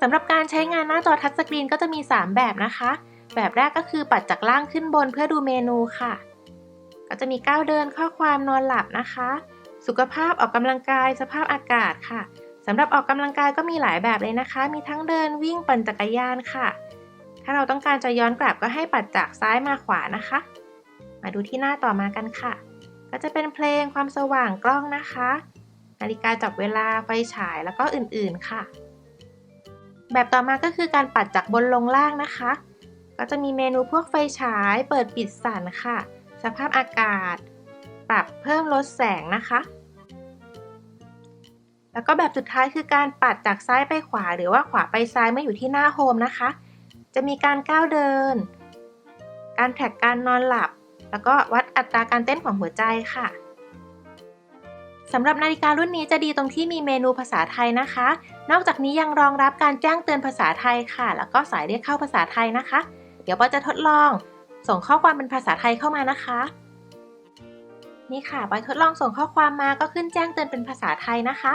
สำหรับการใช้งานหน้าจอทัชสกรีนก็จะมี 3 แบบนะคะ แบบแรกก็คือปัดจากล่างขึ้นบนเพื่อดูเมนูค่ะ ก็จะมีก้าวเดินข้อความนอนหลับนะคะ สุขภาพออกกำลังกายสภาพอากาศค่ะสำหรับออกกำลังกายก็มีหลายแบบเลยนะคะ มีทั้งเดินวิ่งปั่นจักรยานค่ะ ถ้าเราต้องการจะย้อนกลับก็ให้ปัดจากซ้ายมาขวานะคะ มาดูที่หน้าต่อมากันค่ะ ก็จะเป็นเพลงความสว่างกล้องนะคะ นาฬิกาจับเวลาไฟฉายแล้วก็อื่นๆค่ะ แบบต่อมาก็คือการปัดจากบนลงล่างนะคะ ก็จะมีเมนูพวกไฟฉาย เปิดปิดสั่นค่ะ สภาพอากาศ ปรับเพิ่มลดแสงนะคะ แล้วก็แบบสุดท้ายคือการปัดจากซ้ายไปขวา หรือว่าขวาไปซ้ายเมื่ออยู่ที่หน้าโฮมนะคะ จะมีการก้าวเดิน การแท็กการนอนหลับ แล้วก็วัดอัตราการเต้นของหัวใจค่ะ สำหรับนาฬิการุ่นนี้จะดีตรงที่มีเมนูภาษาไทยนะคะ นอกจากนี้ยังรองรับการแจ้งเตือนภาษาไทยค่ะ แล้วก็สายเรียกเข้าภาษาไทยนะคะ เดี๋ยวปอจะทดลอง ส่งข้อความเป็นภาษาไทยเข้ามานะคะ นี่ค่ะปอยทดลองส่งข้อความมาก็ขึ้นแจ้งเตือนเป็นภาษาไทยนะคะ